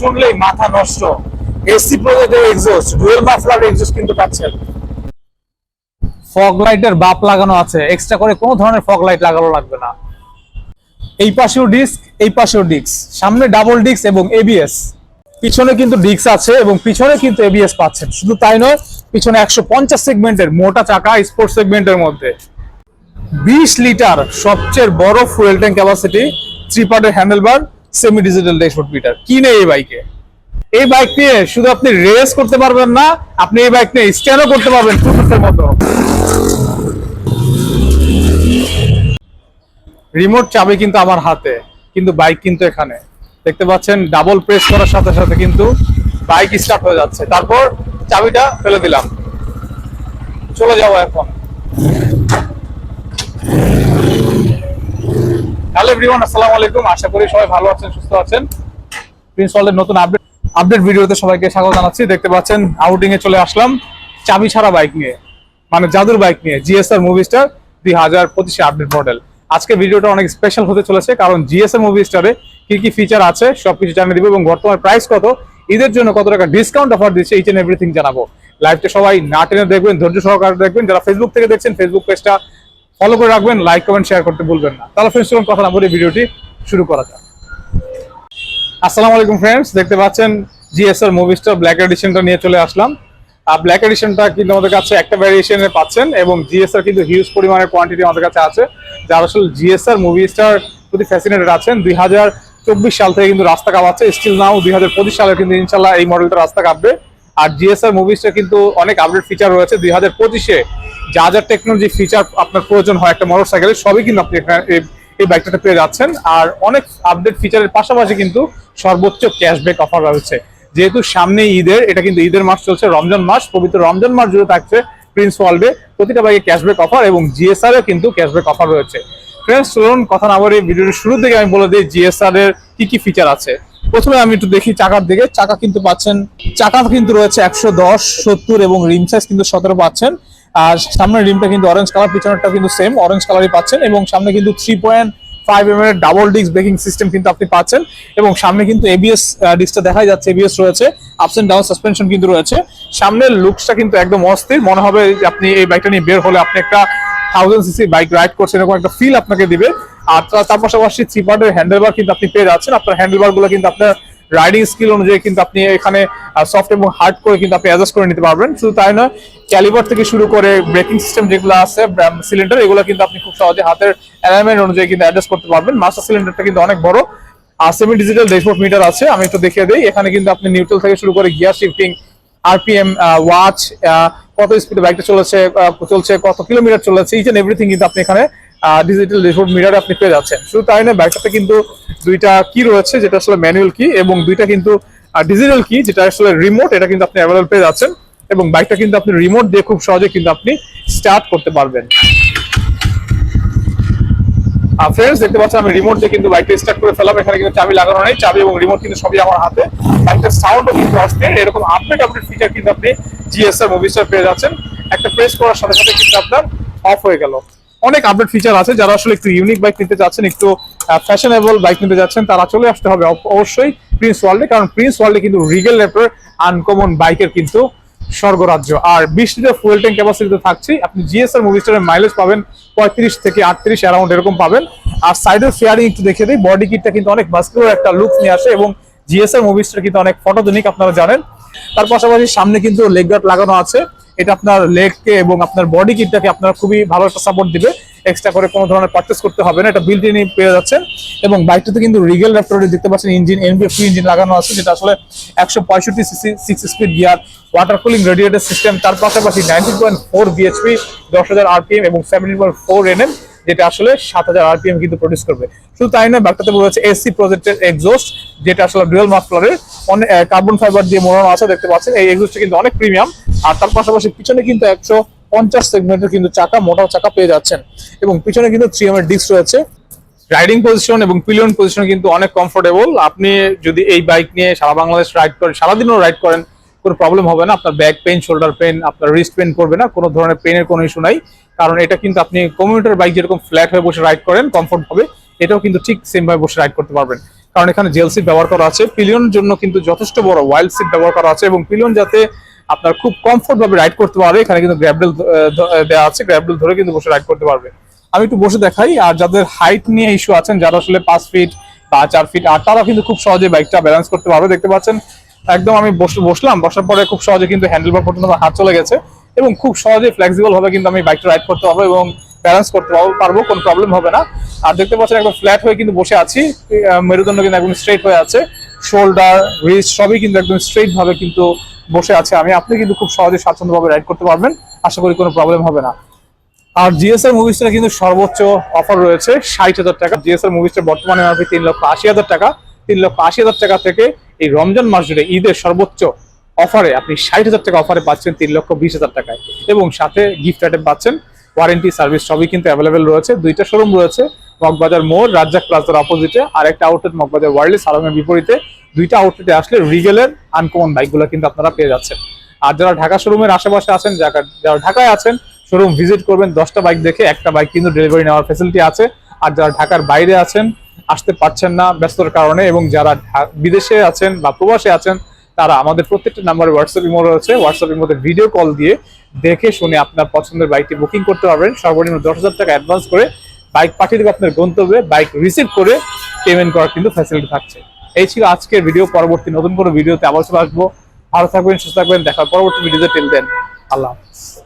শুনলেই মাথা নষ্ট। এসি প্রজেক্টের এক্সস্ট ডুয়েল মাফলার এক্সস্ট কিন্তু পাচ্ছেন। ফগ লাইটের বাপ লাগানো আছে। এক্সট্রা করে কোনো ধরনের ফগ লাইট লাগানো লাগবে না। এই পাশেও ডিস্ক এই পাশেও ডিস্ক সামনে ডাবল ডিস্ক এবং এবিএস পিছনে কিন্তু ডিস্ক আছে এবং পিছনে কিন্তু এবিএস পাচ্ছেন। শুধু তাই নয়, পিছনে একশো পঞ্চাশ সেগমেন্টের মোটা চাকা স্পোর্টস সেগমেন্টের মধ্যে। বিশ লিটার সবচেয়ে বড় ফুয়েল ট্যাঙ্ক ক্যাপাসিটি থ্রি পার্টের সেমি ডিজিটাল ড্যাশবোর্ড মিটার কি নেই এই বাইকে এই বাইক নিয়ে শুধু আপনি রেস করতে পারবেন না, আপনি এই বাইক নিয়ে স্ট্যান্ডও করতে পারবেন ফুটপাথের মতো। রিমোট চাবি কিন্তু আমার হাতে, কিন্তু বাইক কিন্তু এখানে। দেখতে পাচ্ছেন ডাবল প্রেস করার সাথে সাথে কিন্তু বাইক স্টার্ট হয়ে যাচ্ছে। তারপর চাবিটা ফেলে দিলাম। চলে যাব এখন। হ্যালো এভরিওয়ান আসসালামু আলাইকুম। আশা করি সবাই ভালো আছেন, সুস্থ আছেন। প্রিন্স ওয়ার্ল্ডের নতুন আপডেট আপডেট ভিডিওতে সবাইকে স্বাগত জানাচ্ছি। দেখতে পাচ্ছেন আউটিং এ চলে আসলাম চাবি ছাড়া বাইক নিয়ে মানে জাদুর বাইক নিয়ে জিএসআর মুভি স্টার দুই হাজার পঁচিশে আপডেট মডেল আজকে ভিডিওটা অনেক স্পেশাল হতে চলেছে, কারণ জিএসআর মুভি স্টারে কি কি ফিচার আছে সবকিছু জানিয়ে দিব, এবং বর্তমান প্রাইস কত, ঈদের জন্য কত টাকা ডিসকাউন্ট অফার দিচ্ছে ইচ এন্ড এভরিথিং জানাব। লাইভটা সবাই না টেনে দেখবেন, ধৈর্য সহকারে দেখবেন। যারা ফেসবুক থেকে দেখছেন ফেসবুক পেজটা ফলো করে রাখবেন লাইক কমেন্ট শেয়ার করতে ভুলবেন না। তাহলে ফ্রেন্ডস চলুন, কথা না বলে ভিডিওটি শুরু করা যাক। আসসালামু আলাইকুম ফ্রেন্ডস দেখতে পাচ্ছেন জিএসআর মুভি স্টার ব্ল্যাক এডিশনটা নিয়ে চলে আসলাম। আর ব্ল্যাক এডিশনটা কিন্তু আমাদের কাছে একটা ভ্যারিয়েশনে পাচ্ছেন, এবং জিএসআর কিন্তু হিউজ পরিমাণের কোয়ান্টিটি আমাদের কাছে আছে। যারা আসলে জিএসআর মুভি স্টার প্রতি ফ্যাসিনেটেড আছেন। দুই হাজার চব্বিশ সাল থেকে কিন্তু রাস্তা কাঁপাচ্ছে। স্টিল নাও দুই হাজার পঁচিশ সালে কিন্তু ইনশাল্লাহ এই মডেলটা রাস্তা কাঁপবে। আর জিএসআর মুভিসটা কিন্তু অনেক আপডেট ফিচার রয়েছে। দুই হাজার পঁচিশে যা যা টেকনোলজি ফিচার আপনার প্রয়োজন হয় একটা মোটর সাইকেলে সবই কিন্তু আপনি এই- বাইকটাতে পেয়ে যাচ্ছেন। আর অনেক আপডেট ফিচারের পাশাপাশি কিন্তু সর্বোচ্চ ক্যাশব্যাক অফার রয়েছে। যেহেতু সামনে ঈদের, এটা কিন্তু ঈদের মাস চলছে, রমজান মাস, পবিত্র রমজান মাস জুড়ে থাকছে প্রিন্স ওয়ার্ল্ডে প্রতিটা বাইকে ক্যাশব্যাক অফার এবং জিএসআর এ কিন্তু ক্যাশব্যাক অফার রয়েছে। ফ্রেন্ডস চলুন কথা না বলে ভিডিওর শুরু থেকে আমি বলে দিই জিএসআর এর কি কি ফিচার আছে। প্রথমে আমি একটু দেখি চাকার দিকে। চাকা কিন্তু পাচ্ছেন, চাকা কিন্তু রয়েছে একশো দশ, সত্তর এবং রিম সাইজ কিন্তু সতেরো পাচ্ছেন। আর সামনের রিমটা কিন্তু অরেঞ্জ কালার পিছনেরটা কিন্তু সেম অরেঞ্জ কালারই পাচ্ছেন এবং সামনে কিন্তু থ্রি পয়েন্ট ফাইভ এম এর ডাবল ডিস্ক ব্রেকিং সিস্টেম কিন্তু আপনি পাচ্ছেন এবং সামনে কিন্তু এবিএস ডিস্কটা দেখা যাচ্ছে এবিএস রয়েছে আপস এন্ড ডাউন সাসপেনশন কিন্তু রয়েছে। সামনের লুকসটা কিন্তু একদম অস্থির, মনে হবে আপনি এই বাইকটা নিয়ে বের হলে আপনি একটা থাউজেন্ড সিসি বাইক রাইড করছেন এরকম একটা ফিল আপনাকে দিবে। আর তার পাশাপাশি থ্রি পার্টের হ্যান্ডেলবার কিন্তু আপনি পেয়ে যাচ্ছেন। আপনার হ্যান্ডেলবারগুলো কিন্তু আপনার রাইডিং স্কিল অনুযায়ী কিন্তু আপনি এখানে সফট এবং হার্ড করে কিন্তু আপনি অ্যাডজাস্ট করে নিতে পারবেন। শুধু তাই নয় ক্যালিবার থেকে শুরু করে ব্রেকিং সিস্টেম যেগুলো আছে সিলিন্ডার এগুলো কিন্তু আপনি খুব সহজে হাতের অ্যালাইনমেন্ট অনুযায়ী কিন্তু অ্যাডজাস্ট করতে পারবেন। মাস্টার সিলিন্ডারটা কিন্তু অনেক বড়। আর সেমি ডিজিটাল ড্যাশবোর্ড মিটার আছে, আমি একটু দেখিয়ে দিই। এখানে কিন্তু আপনি নিউট্রাল থেকে শুরু করে গিয়ার শিফটিং আরপিএম ওয়াচ কত স্পিডে বাইকটা চলেছে চলছে, কত কিলোমিটার চলেছে ইচ এভরিথিং কিন্তু আপনি এখানে ডিজিটাল ড্যাশবোর্ড মিটার আপনি পেয়ে যাচ্ছেন। শুধু তাই না বাইকটাতে কিন্তু দুইটা কি রয়েছে, যেটা আসলে ম্যানুয়াল কি এবং দুইটা কিন্তু ডিজিটাল কি যেটা আসলে রিমোট এটা কিন্তু আপনি অ্যাভেলেবল পেয়ে যাচ্ছেন এবং বাইকটা কিন্তু আপনি রিমোট দিয়ে খুব সহজে কিন্তু আপনি স্টার্ট করতে পারবেন। ফ্রেন্ডস দেখতে পাচ্ছেন আমি রিমোট দিয়ে কিন্তু বাইকটা স্টার্ট করে ফেলাম এখানে কিন্তু চাবি লাগানো নেই। চাবি এবং রিমোট কিন্তু সবই আমার হাতে। বাইকটার সাউন্ডও কিন্তু আসছে। এরকম আপডেট আপডেট ফিচার কিন্তু আপনি জিএসআর মুভিসটা পেয়ে যাচ্ছেন। একটা প্রেস করার সাথে সাথে কিন্তু আপনার অফ হয়ে গেল। অনেক আপডেট ফিচার আছে। যারা আসলে একটু ইউনিক বাইক নিতে যাচ্ছেন একটু ফ্যাশনেবল বাইক নিতে যাচ্ছেন, তারা চলে আসতে হবে। অব- অবশ্যই প্রিন্স ওয়ার্ল্ডে কারণ প্রিন্স ওয়ার্ল্ডে কিন্তু রিগেল র্যাপের আনকমন বাইকের কিন্তু স্বর্গরাজ্য। আর বিশ লিটার ফুয়েল ট্যাঙ্ক ক্যাপাসিটিতে থাকছে, আপনি জিএসআর মুভিস্টারের মাইলেজ পাবেন পঁয়ত্রিশ থেকে আটত্রিশ অ্যারাউন্ড এরকম পাবেন। আর সাইডের ফেয়ারিং একটু দেখে দিই বডি কিটটা কিন্তু অনেক মাস্কুলার একটা লুক নিয়ে আসে এবং জিএসআর মুভিস্টার কিন্তু অনেক ফটোজনিক আপনারা জানেন। তার পাশাপাশি সামনে কিন্তু লেগ গার্ড লাগানো আছে। এটা আপনার লেগকে এবং আপনার বডি কিটটাকে আপনার খুবই ভালো একটা সাপোর্ট দিবে। এক্সট্রা করে কোনো ধরনের পারচেস করতে হবে না, এটা বিল্ট ইনই পেয়ে যাচ্ছেন। এবং বাইকটাতে কিন্তু রিগেল র্যাপটরে দেখতে পাচ্ছেন ইঞ্জিন এনবিএফ ইঞ্জিন লাগানো আছে, যেটা আসলে একশো পঁয়ষট্টি CC six speed gear water cooling radiator system তার পাশাপাশি নাইনটিন পয়েন্ট ফোর বিএচপি দশ হাজার আরপিএম এবং সেভেন্টিন পয়েন্ট ফোর এনএম যেটা আসলে সাত হাজার আরপিএম কিন্তু প্রডিউস করবে। শুধু তাই নয় বাইকটাতে বলেছে এসি প্রজেক্টের এক্সস্ট যেটা আসলে ডুয়েল মাফলারের অনেক কার্বন ফাইবার দিয়ে মোড়ানো আছে, দেখতে পাচ্ছেন। এই এক্সস্টটা কিন্তু অনেক প্রিমিয়াম আর তার পাশাপাশি পিছনে কিন্তু একশো পঞ্চাশ সেগমেন্টের কিন্তু চাকা মোটা চাকা পেয়ে যাচ্ছেন। এবং পিছনে কিন্তু থ্রি এম এর ডিস্ক রয়েছে। রাইডিং পজিশন এবং পিলিয়ন পজিশন কিন্তু অনেক কমফোর্টেবল আপনি যদি এই বাইক নিয়ে সারা বাংলাদেশ রাইড করেন, সারাদিনও রাইড করেন কোনো প্রবলেম হবে না। আপনার ব্যাক পেন শোল্ডার পেন আপনার রিস্ট পেন করবে না। কোনো ধরনের পেনের কোনো ইস্যু নাই। কারণ এটা কিন্তু আপনি কমিউটার বাইক যেরকম ফ্ল্যাট হয়ে বসে রাইড করেন কমফোর্ট হবে, এটাও কিন্তু ঠিক সেম ভাবে বসে রাইড করতে পারবেন। কারণ এখানে জেল সিট ব্যবহার করা আছে। পিলিয়নের জন্য কিন্তু যথেষ্ট বড় ওয়াইল্ড সিট ব্যবহার করা আছে এবং পিলিয়ন যাতে আপনার খুব কমফোর্ট ভাবে রাইড করতে পারে, এখানে কিন্তু গ্র্যাবডেল দেওয়া আছে। গ্র্যাবডেল ধরে কিন্তু বসে রাইড করতে পারবে। আমি একটু বসে দেখাই। আর যাদের হাইট নিয়ে ইস্যু আছেন, যারা আসলে পাঁচ ফিট বা চার ফিট আর তারা কিন্তু খুব সহজে বাইকটা ব্যালেন্স করতে পারবে। দেখতে পাচ্ছেন একদম আমি বস- বসলাম, বসার পরে খুব সহজে কিন্তু হ্যান্ডেল বার পর্যন্ত আমার হাত চলে গেছে এবং খুব সহজে ফ্লেক্সিবল ভাবে কিন্তু আমি বাইকটা রাইড করতে পারব এবং ব্যালেন্স করতে পারবো- পারব, কোনো প্রবলেম হবে না। আর দেখতে পাচ্ছেন একদম ফ্ল্যাট হয়ে কিন্তু বসে আছি মেরুদণ্ড কিন্তু একদম স্ট্রেট হয়ে আছে। শোল্ডার রিস্ট সবই কিন্তু একদম স্ট্রেট ভাবে কিন্তু বসে আছে। আমি আপনি কিন্তু খুব সহজে স্বাচ্ছন্দ্যভাবে রাইড করতে পারবেন, আশা করি কোনো প্রবলেম হবে না। আর জিএসআর মুভিসটা কিন্তু সর্বোচ্চ অফার রয়েছে, ষাট হাজার টাকা। জিএসআর মুভিসটা বর্তমানে এমআরপি তিন লক্ষ আশি হাজার টাকা। তিন লক্ষ আশি হাজার টাকা থেকে এই রমজান মাস জুড়ে ঈদের সর্বোচ্চ অফারে আপনি ষাট হাজার টাকা অফারে পাচ্ছেন তিন লক্ষ বিশ হাজার টাকায়। এবং সাথে গিফট আইটেম পাচ্ছেন ওয়ারেন্টি সার্ভিস সবই কিন্তু অ্যাভেলেবেল রয়েছে। দুইটা শোরুম রয়েছে, মগবাজার মোড়, রাজ্জাক প্লাজার অপোজিটে আর একটা আউটলেট মগবাজার ওয়ার্ল্ড সালমের বিপরীতে। দুইটা আউটলেটে আসলে রিগেলের আনকমন বাইকগুলো কিন্তু আপনারা পেয়ে যাচ্ছেন। আর যারা ঢাকা শোরুমের আশেপাশে আছেন, যারা- ঢাকায় আছেন শোরুম ভিজিট করবেন, দশটা বাইক দেখে একটা বাইক কিন্তু ডেলিভারি নেওয়ার ফেসিলিটি আছে। আর যারা ঢাকার বাইরে আছেন আসতে পারছেন না ব্যস্ততার কারণে এবং যারা বিদেশে আছেন বা প্রবাসে আছেন, তারা আমাদের প্রত্যেকটা নাম্বারে হোয়াটসঅ্যাপ ইমো রয়েছে। হোয়াটসঅ্যাপের মধ্যে ভিডিও কল দিয়ে দেখে শুনে আপনার পছন্দের বাইকটি বুকিং করতে পারবেন। সর্বনিম্ন দশ হাজার টাকা অ্যাডভান্স করে বাইক পাঠিয়ে দেবে আপনার গন্তব্যে। বাইক রিসিভ করে পেমেন্ট করার কিন্তু ফ্যাসিলিটি থাকছে। এই ছিল আজকের ভিডিও পরবর্তী নতুন কোনো ভিডিওতে আবার চলে আসব। ভালো থাকবেন, সুস্থ থাকবেন। দেখার পরবর্তী ভিডিওতে টেল দেন আল্লাহ হাফিজ।